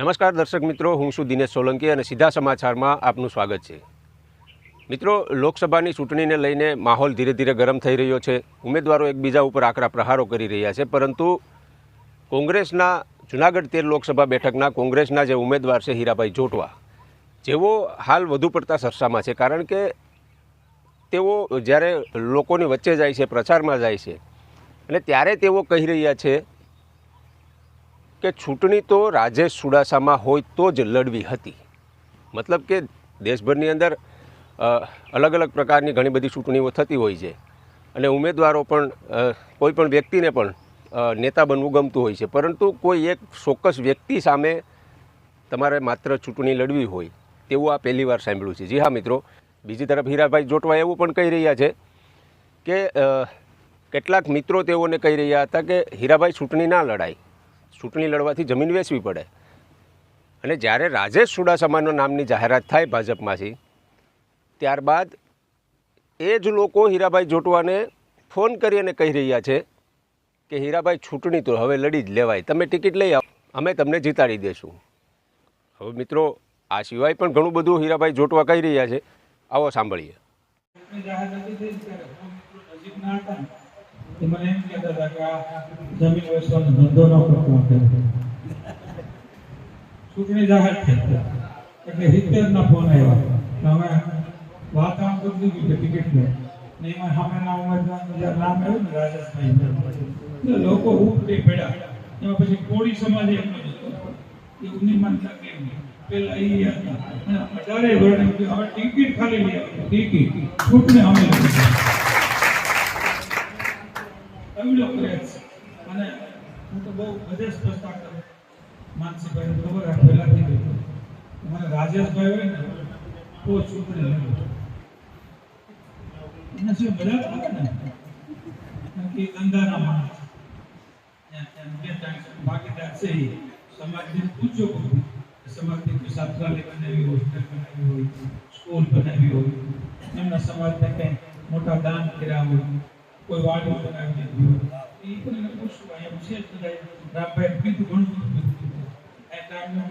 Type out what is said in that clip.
નમસ્કાર દર્શક મિત્રો, હું છું દિનેશ સોલંકી અને સીધા સમાચારમાં આપનું સ્વાગત છે. મિત્રો, લોકસભાની ચૂંટણીને લઈને માહોલ ધીરે ધીરે ગરમ થઈ રહ્યો છે. ઉમેદવારો એકબીજા ઉપર આકરા પ્રહારો કરી રહ્યા છે, પરંતુ કોંગ્રેસના જુનાગઢ તેર લોકસભા બેઠકના કોંગ્રેસના જે ઉમેદવાર છે, હીરાભાઈ જોટવા, જેઓ હાલ વધુ પડતા ચર્ચામાં છે, કારણ કે તેઓ જ્યારે લોકોની વચ્ચે જાય છે, પ્રચારમાં જાય છે, અને ત્યારે તેઓ કહી રહ્યા છે કે ચૂંટણી તો રાજેશ ચુડાસામાં હોય તો જ લડવી હતી. મતલબ કે દેશભરની અંદર અલગ અલગ પ્રકારની ઘણી બધી ચૂંટણીઓ થતી હોય છે. અને ઉમેદવારો પણ કોઈ પણ વ્યક્તિને પણ નેતા બનવું ગમતું હોય છે. પરંતુ કોઈ એક ચોક્કસ વ્યક્તિ સામે તમારે માત્ર ચૂંટણી લડવી હોય, તેવું આ પહેલી વાર સાંભળ્યું છે. જી હા, મિત્રો. બીજી તરફ હીરાભાઈ જોટવા એવું પણ કહી રહ્યા છે કે કેટલાક મિત્રો તેઓને કહી રહ્યા હતા કે, હીરાભાઈ, ચૂંટણી ના લડાય. ચૂંટણી લડવાથી જમીન વેચવી પડે. અને જ્યારે રાજેશ ચુડાસમાનો નામની જાહેરાત થાય ભાજપમાંથી, ત્યારબાદ એ જ લોકો હીરાભાઈ જોટવાને ફોન કરી અને કહી રહ્યા છે કે, હીરાભાઈ, ચૂંટણી તો હવે લડી જ લેવાય. તમે ટિકિટ લઈ આવો. અમે તમને જીતાડી દેશું. હવે મિત્રો, આ સિવાય પણ ઘણું બધું હીરાભાઈ જોટવા કહી રહ્યા છે. આવો સાંભળીએ. ચૂંટણી જાહેર નથી થઈ ત્યારે હું મિત્રો નજીકના હતા ને, તે મને એમ કહેતા હતા કે આ જમીન વેચવાનો ધંધો ન કરતો આપણે. ચૂંટણી જાહેર થઈ એટલે સિત્તેર ના ફોન આવ્યા કે હવે વાત આમ કરી દીધી કે ટિકિટ લે ને એમાં સામેના ઉમેદવારનું જ્યારે નામ આવ્યું ને રાજેશભાઈ એટલે લોકો ઉપટી પડ્યા એમાં પછી કોળી સમાજ એમ હતો એ ઉનીમાં લાગે એમ પેલા એ હતા અને અઢારે વર્ણ એમ કે હવે ટિકિટ ખાલી લઈ આવજો ટિકિટ ચૂંટણી અમે લઈ કરે છે. અને હું તો બહુ બધે સ્પષ્ટતા કરું. માનસીભાઈ ખબર આ પહેલાથી કહ્યું મને રાજેશભાઈ હોય ને તો ચૂંટણી લડો એના સિવાય બધા આવે ને? કે ધંધાના માણસ ભાગીદાર છે સમાજને પૂછો કોઈ. સમાજની કોઈ છાત્રાલય બનાવી હોય હોસ્ટેલ બનાવી હોય, સ્કૂલ બનાવી હોય. એમના સમાજને કંઈ મોટા દાન કર્યા હોય. કોઈ વાડી બનાવી દીધી હોય એ પણ એને પૂછવું અહીંયા છે જ બધા રામભાઈ કીધું ઘણું બધું કીધું એ ટાઈમ ન